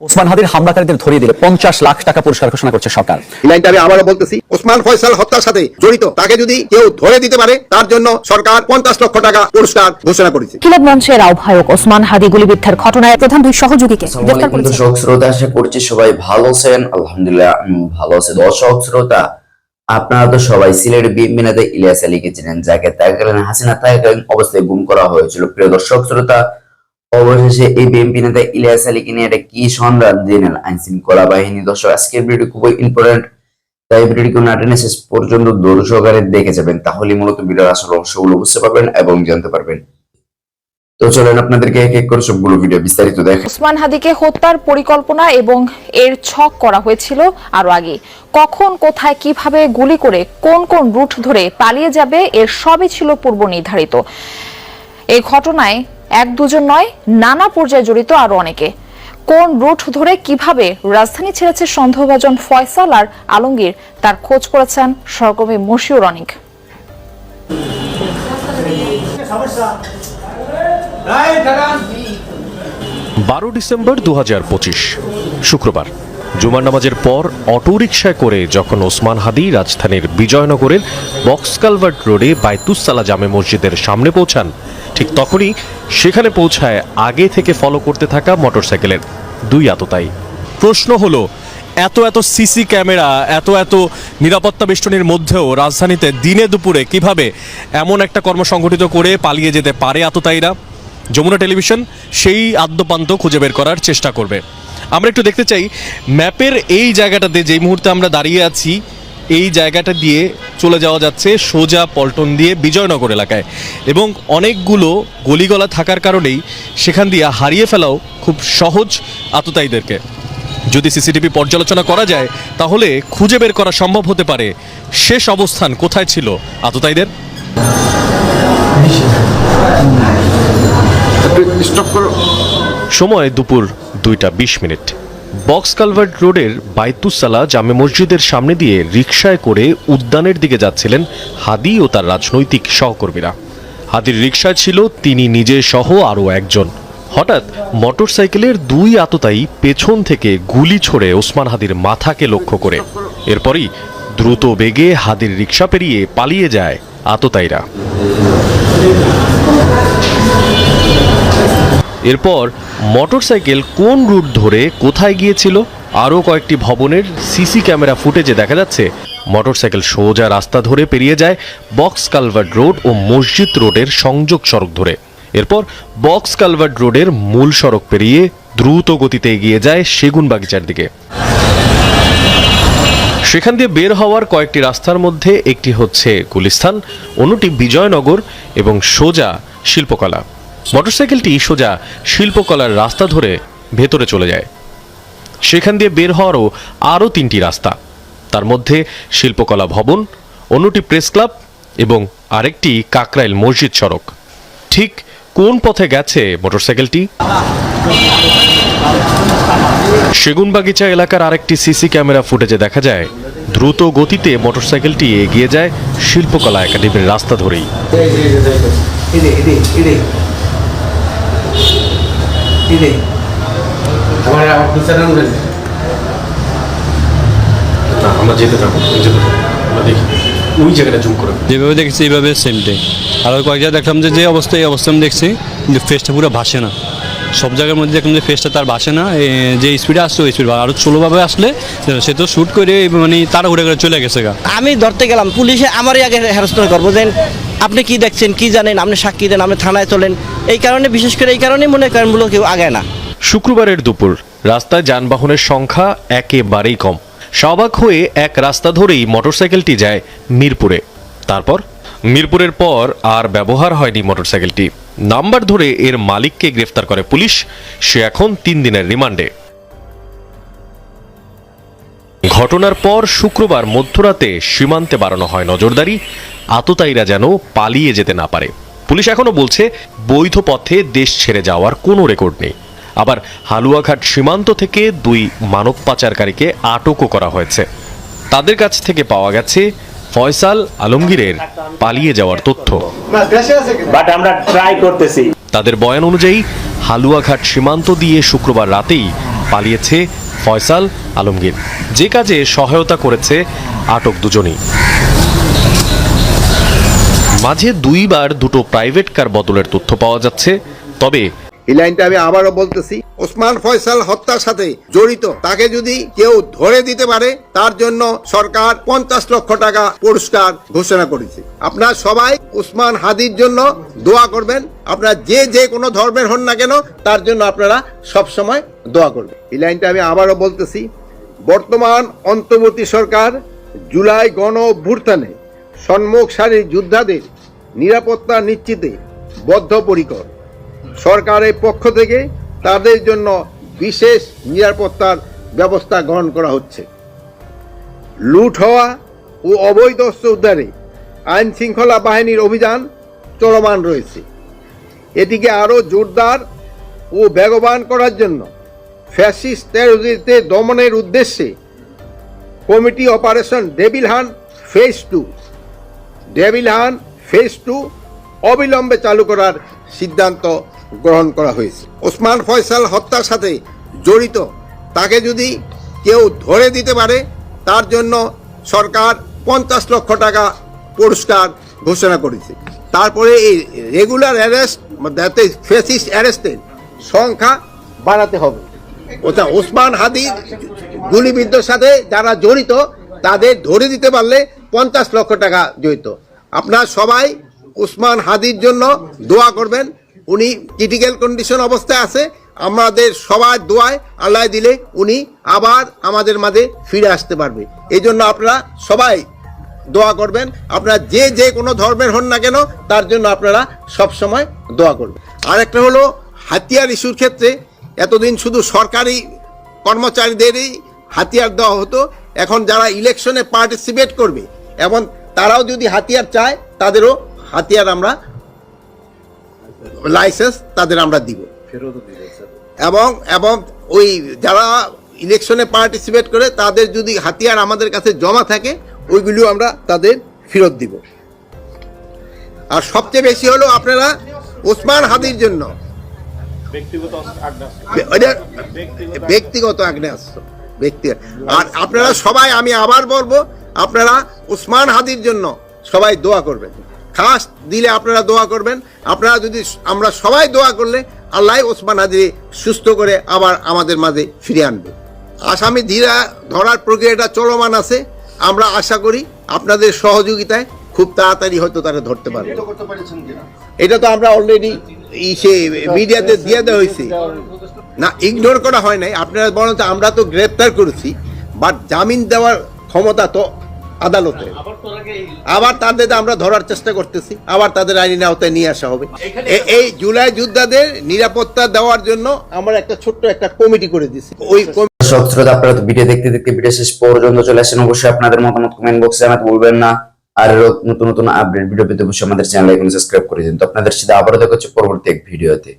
ওসমান হাদির হামলাকারীদের ধরিয়ে দিলে পঞ্চাশ লাখ টাকা পুরস্কার ঘোষণা করছে সরকার। লাইনটা আমি আবারও বলতেছি ওসমান ফয়সাল হত্যার সাথে জড়িত তাকে যদি কেউ ধরে দিতে পারে তার জন্য সরকার পঞ্চাশ লক্ষ টাকা পুরস্কার ঘোষণা করেছে। কিলাব মঞ্চের আহ্বায়ক ওসমান হাদি গুলিবিদ্ধের ঘটনায় প্রধান দুই সহযোগীকে গ্রেফতার করেছে। দর্শক শ্রোতা আশা করছি সবাই ভালো আছেন। আলহামদুলিল্লাহ আমি ভালো আছি। দর্শক শ্রোতা আপনারা তো সবাই সিলেট বিএনপি নেতা ইলিয়াস আলীকে চিনেন যাকে তাকালেন হাসিনা তাকালেন অবস্থায় গুম করা হয়েছিল। প্রিয় দর্শক শ্রোতা অবশেষে এই বিএনপি নেতা ইলিয়াস আলীকে নিয়ে একটা কি সংবাদ দিলেন আইন শৃঙ্খলা বাহিনী দর্শক, আজকের ভিডিও খুবই ইম্পর্টেন্ট তাই ভিডিওটি না টেনে শেষ পর্যন্ত দৌড় সহকারে দেখে যাবেন। তাহলে মূলত ভিডিওর আসল অংশগুলো বুঝতে পারবেন এবং জানতে পারবেন। তো চলেন আপনাদেরকে এক এক করে সবগুলো ভিডিও বিস্তারিত দেখেন ওসমান হাদিকে হত্যার পরিকল্পনা এবং এর ছক করা হয়েছিল আরও আগে। কখন, কোথায়, কীভাবে গুলি করে কোন কোন রুট ধরে পালিয়ে যাবে, এর সবই ছিল পূর্ব নির্ধারিত এই ঘটনায় এক দুজন নয়, নানা পর্যায়ে জড়িত আরও অনেকে। কোন রুট ধরে কীভাবে রাজধানী ছেড়েছে সন্দেহভাজন ফয়সাল আর আলমগীর, তার খোঁজ করেছেন সহকর্মী মশিউর অনিক। বারো ডিসেম্বর দু হাজার পঁচিশ, শুক্রবার। জুমার নামাজের পর অটোরিকশায় করে যখন ওসমান হাদি রাজধানীর বিজয়নগরের বক্স কালভার্ট রোডে বাইতুসালা জামে মসজিদের সামনে পৌঁছান ঠিক তখনই সেখানে পৌঁছায় আগে থেকে ফলো করতে থাকা মোটরসাইকেলের দুই আততায়ী। প্রশ্ন হলো, এত এত সিসি ক্যামেরা এত এত নিরাপত্তা বেষ্টনীর মধ্যেও রাজধানীতে দিনে দুপুরে কীভাবে এমন একটা কর্ম সংগঠিত করে পালিয়ে যেতে পারে আততায়ীরা? যমুনা টেলিভিশন সেই আদ্যপান্ত খুঁজে বের করার চেষ্টা করবে। আমরা একটু দেখতে চাই, ম্যাপের এই জায়গাটাতে যেই মুহূর্তে আমরা দাঁড়িয়ে আছি এই জায়গাটা দিয়ে চলে যাওয়া যাচ্ছে সোজা পল্টন দিয়ে বিজয়নগর এলাকায়। এবং অনেকগুলো গলিগলা থাকার কারণেই সেখান দিয়ে হারিয়ে ফেলাও খুব সহজ আততায়ীদেরকে। যদি সিসিটিভি পর্যালোচনা করা যায় তাহলে খুঁজে বের করা সম্ভব হতে পারে। শেষ অবস্থান কোথায় ছিল আততায়ীদের? সময় দুপুর দুইটা বিশ মিনিট। বক্স কালভার্ট রোডের বাইতুসালা জামে মসজিদের সামনে দিয়ে রিকশায় করে উদ্যানের দিকে যাচ্ছিলেন হাদি ও তার রাজনৈতিক সহকর্মীরা। হাদির রিকশায় ছিল তিনি নিজে সহ আরও একজন। হঠাৎ মোটরসাইকেলের দুই আততায়ী পেছন থেকে গুলি ছোড়ে ওসমান হাদির মাথাকে লক্ষ্য করে। এরপরই দ্রুত বেগে হাদির রিকশা পেরিয়ে পালিয়ে যায় আততায়ীরা। এরপর মোটরসাইকেল কোন রুট ধরে কোথায় গিয়েছিল? আরও কয়েকটি ভবনের সিসি ক্যামেরা ফুটেজে দেখা যাচ্ছে। মোটরসাইকেল সোজা রাস্তা ধরে পেরিয়ে যায় বক্স কালভার্ট রোড ও মসজিদ রোডের সংযোগ সড়ক ধরে। এরপর বক্স কালভার্ট রোডের মূল সড়ক পেরিয়ে দ্রুত গতিতে এগিয়ে যায় সেগুন বাগিচার দিকে। সেখান দিয়ে বের হওয়ার কয়েকটি রাস্তার মধ্যে একটি হচ্ছে গুলিস্তান অন্যটি বিজয়নগর এবং সোজা শিল্পকলা। মোটরসাইকেলটি সোজা শিল্পকলার রাস্তা ধরে ভেতরে চলে যায়। সেখান দিয়ে বের হওয়ারও আরও তিনটি রাস্তা। তার মধ্যে শিল্পকলা ভবন, অন্যটি প্রেস ক্লাব এবং আরেকটি কাকরাইল মসজিদ সড়ক। ঠিক কোন পথে গেছে মোটরসাইকেলটি? সেগুনবাগিচা এলাকার আরেকটি সিসি ক্যামেরা ফুটেজে দেখা যায়, দ্রুত গতিতে মোটরসাইকেলটি এগিয়ে যায় শিল্পকলা একাডেমির রাস্তা ধরেই। আমরা যেতে থাকব যেতে থাকব আমরা দেখি। ওই জায়গাটা জুম করে। যেভাবে দেখছি এইভাবে সেম ডে আর কয়েক জায়গায় দেখলাম যে যে অবস্থা এই অবস্থা আমি দেখছি কিন্তু ফেসটা পুরো ভাসে না। সব জায়গার মধ্যে দেখলাম যে ফেসটা তার ভাসে না। যে স্পিডে আসছে ওই স্পিড আরও স্লোভাবে আসলে সে তো শ্যুট করে মানে তারা ঘুরে করে চলে গেছে গা। আমি ধরতে গেলাম পুলিশে আমারই আগে হ্যারাসমেন্ট করব দেন আপনি কি দেখছেন, কি জানেন, আপনি সাক্ষী দেন, আপনি থানায় চলেন, এই কারণে, বিশেষ করে এই কারণেই মনে করেন বলে কেউ আগায় না। শুক্রবারের দুপুর, রাস্তায় যানবাহনের সংখ্যা একেবারেই কম। সবাক হয়ে এক রাস্তা ধরেই মোটরসাইকেলটি যায় মিরপুরে। তারপর, মিরপুরের পর আর ব্যবহার হয়নি মোটরসাইকেলটি। নাম্বার ধরে এর মালিককে গ্রেফতার করে পুলিশ, সে এখন তিন দিনের রিমান্ডে। ঘটনার পর শুক্রবার মধ্যরাতে সীমান্তে বাড়ানো হয় নজরদারি আততায়ীরা যেন পালিয়ে যেতে না পারে। পুলিশ এখনও বলছে বৈধ পথে দেশ ছেড়ে যাওয়ার কোনো রেকর্ড নেই। আবার হালুয়াঘাট সীমান্ত থেকে দুই মানব পাচারকারীকে আটকও করা হয়েছে। তাদের কাছ থেকে পাওয়া গেছে ফয়সাল আলমগীরের পালিয়ে যাওয়ার তথ্য। বাট আমরা ট্রাই করতেছি। তাদের বয়ান অনুযায়ী হালুয়াঘাট সীমান্ত দিয়ে শুক্রবার রাতেই পালিয়েছে ফয়সাল আলমগীর। যে কাজে সহায়তা করেছে আটক দুজনই। মাঝে দুইবার দুটো প্রাইভেট কার বদলের তথ্য পাওয়া যাচ্ছে। তবে এই লাইনটা আমি আবারও বলতেছি, ওসমান ফয়সাল হত্যার সাথে জড়িত। তাকে যদি কেউ ধরে দিতে পারে, তার জন্য সরকার পঞ্চাশ লক্ষ টাকা পুরস্কার ঘোষণা করেছে। আপনারা সবাই ওসমান হাদির জন্য দোয়া করবেন। আপনারা যে যে কোনো ধর্মের হন না কেন, তার জন্য আপনারা সব সময় দোয়া করবেন। এই লাইনটা আমি আবারও বলতেছি, বর্তমান অন্তর্বর্তী সরকার জুলাই গণ অভ্যুত্থানে সম্মুখ সারির যোদ্ধাদের নিরাপত্তা নিশ্চিতে বদ্ধপরিকর। সরকারের পক্ষ থেকে তাদের জন্য বিশেষ নিরাপত্তার ব্যবস্থা গ্রহণ করা হচ্ছে। লুট হওয়া ও অবৈধ অস্ত্র উদ্ধারে আইন শৃঙ্খলা বাহিনীর অভিযান চলমান রয়েছে। এটিকে আরও জোরদার ও বেগবান করার জন্য ফ্যাসিস্ট টেরোরিস্টে দমনের উদ্দেশ্যে committee Operation Devil Hunt phase two Devil Hunt phase two অবিলম্বে চালু করার সিদ্ধান্ত গ্রহণ করা হয়েছে। ওসমান ফয়সাল হত্যার সাথে জড়িত। তাকে যদি কেউ ধরে দিতে পারে, তার জন্য সরকার পঞ্চাশ লক্ষ টাকা পুরস্কার ঘোষণা করেছে। তারপরে এই রেগুলার অ্যারেস্ট ফেসিস অ্যারেস্টের সংখ্যা বাড়াতে হবে। ওটা ওসমান হাদি গুলিবিদ্ধর সাথে যারা জড়িত, তাদের ধরে দিতে পারলে পঞ্চাশ লক্ষ টাকা জড়িত। আপনারা সবাই উসমান হাদির জন্য দোয়া করবেন। উনি ক্রিটিক্যাল কন্ডিশন অবস্থায় আছে। আমাদের সবার দোয়ায় আল্লাহ দিলে উনি আবার আমাদের মাঝে ফিরে আসতে পারবে। এই জন্য আপনারা সবাই দোয়া করবেন। আপনারা যে যে কোনো ধর্মের হন না কেন, তার জন্য আপনারা সব সময় দোয়া করবেন। আর একটা হলো হাতিয়ার ইস্যুর ক্ষেত্রে এতদিন শুধু সরকারি কর্মচারীদেরই হাতিয়ার দেওয়া হতো। এখন যারা ইলেকশনে পার্টিসিপেট করবে, এবং তারাও যদি হাতিয়ার চায় তাদেরও হাতিয়ার আমরা লাইসেন্স তাদের আমরা দিব। এবং এবং ওই যারা ইলেকশনে পার্টিসিপেট করে তাদের যদি হাতিয়ার আমাদের কাছে জমা থাকে ওইগুলিও আমরা তাদের ফেরত দিব। আর সবচেয়ে বেশি হলো আপনারা ওসমান হাদির জন্য। ব্যক্তিগত আগ্নেয়াস্ত্র। ব্যক্তিগত আর আপনারা সবাই আমি আবার বলব আপনারা উসমান হাদির জন্য সবাই দোয়া করবেন। খাস দিলে আপনারা দোয়া করবেন। আপনারা যদি আমরা সবাই দোয়া করলে আল্লাহ ওসমান হাদি সুস্থ করে আবার আমাদের মাঝে ফিরে আনবে। আসামি ধীরা ধরার প্রক্রিয়াটা চলমান আছে। আমরা আশা করি আপনাদের সহযোগিতায় খুব তাড়াতাড়ি হয়তো তারা ধরতে পারবে। এটা তো আমরা অলরেডি সে মিডিয়াতে দিয়ে দেওয়া হয়েছে। না ইগনোর করা হয় নাই। আপনারা বরঞ্চ আমরা তো গ্রেপ্তার করেছি বাট জামিন দেওয়ার ক্ষমতা তো আদালতে। আবার তাদের আমরা ধরার চেষ্টা করতেছি আবার তাদের আইনি আওতায় নিয়ে আসা হবে। এই জুলাই যোদ্ধাদের নিরাপত্তা দেওয়ার জন্য আমরা একটা ছোট্ট একটা কমিটি করে দিছি। ওই শ্রোতা আপনারা তো ভিডিও দেখতে দেখতে ভিডিও শেষ পর্যন্ত চলে আসেন। অবশ্যই আপনাদের মতামত কমেন্ট বক্সে জানাতে ভুলবেন না। আর নতুন নতুন আপডেট ভিডিও পেতে অবশ্যই আমাদের চ্যানেল এখন সাবস্ক্রাইব করে দিন। তো আপনাদের সাথে আবারও দেখা হচ্ছে পরবর্তী এক ভিডিওতে।